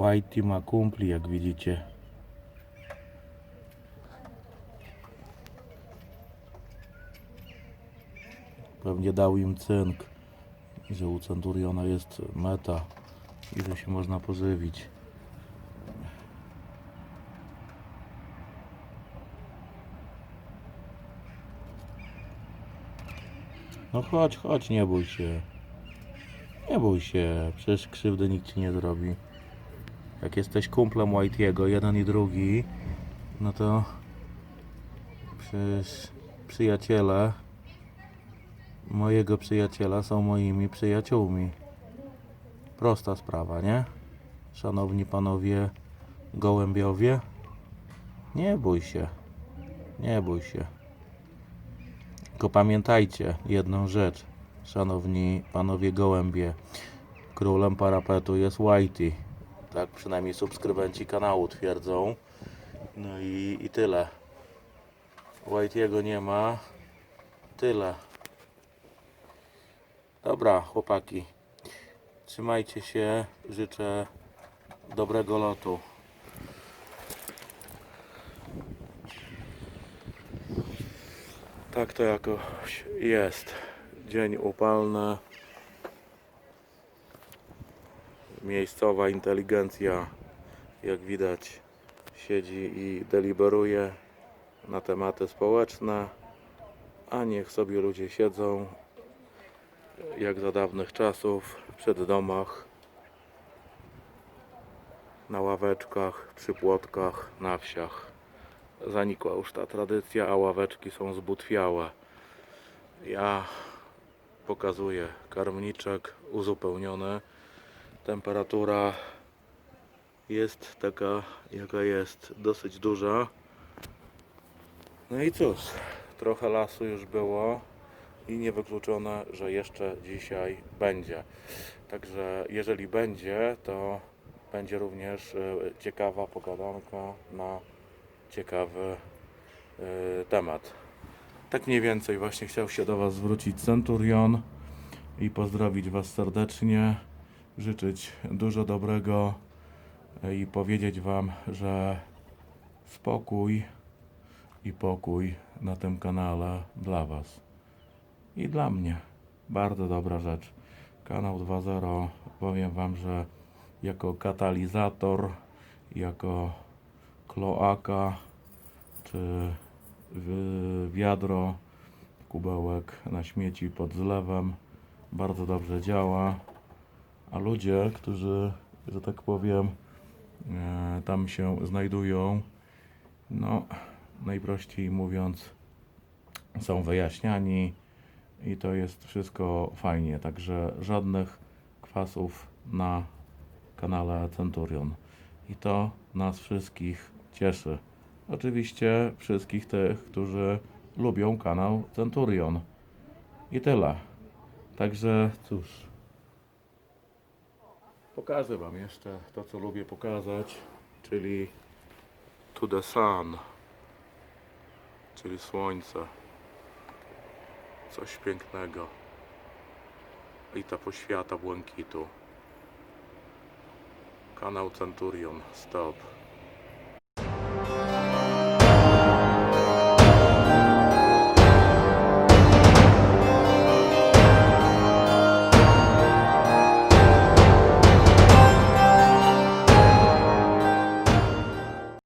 Whitey ma kumpli, jak widzicie. Pewnie dał im cynk, że u Centuriona jest meta i że się można pożywić. No chodź, chodź, nie bój się. Nie bój się, przecież krzywdy nikt ci nie zrobi. Jak jesteś kumplem Whitey'ego, jeden i drugi, no to przecież przyjaciele mojego przyjaciela są moimi przyjaciółmi. Prosta sprawa, nie? Szanowni panowie gołębiowie, nie bój się, nie bój się. Tylko pamiętajcie jedną rzecz, szanowni panowie gołębie. Królem parapetu jest Whitey. Tak przynajmniej subskrybenci kanału twierdzą. No i, i tyle. Whitey'ego nie ma. Tyle. Dobra, chłopaki. Trzymajcie się. Życzę dobrego lotu. Tak to jakoś jest. Dzień upalny. Miejscowa inteligencja, jak widać, siedzi i deliberuje na tematy społeczne, a niech sobie ludzie siedzą jak za dawnych czasów przed domach, na ławeczkach, przy płotkach, na wsiach. Zanikła już ta tradycja, a ławeczki są zbutwiałe. Ja pokazuję karmniczek uzupełniony. Temperatura jest taka, jaka jest, dosyć duża. No i cóż, trochę lasu już było i niewykluczone, że jeszcze dzisiaj będzie. Także jeżeli będzie, to będzie również e, ciekawa pogadanka na ciekawy e, temat. Tak mniej więcej właśnie chciał się do Was zwrócić Centurion i pozdrowić Was serdecznie, życzyć dużo dobrego e, i powiedzieć Wam, że spokój i pokój na tym kanale dla Was i dla mnie. Bardzo dobra rzecz. Kanał 2.0 powiem Wam, że jako katalizator, jako kloaka czy wi- wiadro, kubełek na śmieci pod zlewem bardzo dobrze działa. A ludzie, którzy, że tak powiem, e, tam się znajdują, no najprościej mówiąc, są wyjaśniani i to jest wszystko fajnie. Także żadnych kwasów na kanale Centurion. I to nas wszystkich cieszy. Oczywiście wszystkich tych, którzy lubią kanał Centurion. I tyle. Także cóż. Pokażę Wam jeszcze to, co lubię pokazać, czyli To the Sun, czyli słońce. Coś pięknego. I ta poświata błękitu. Kanał Centurion. Stop.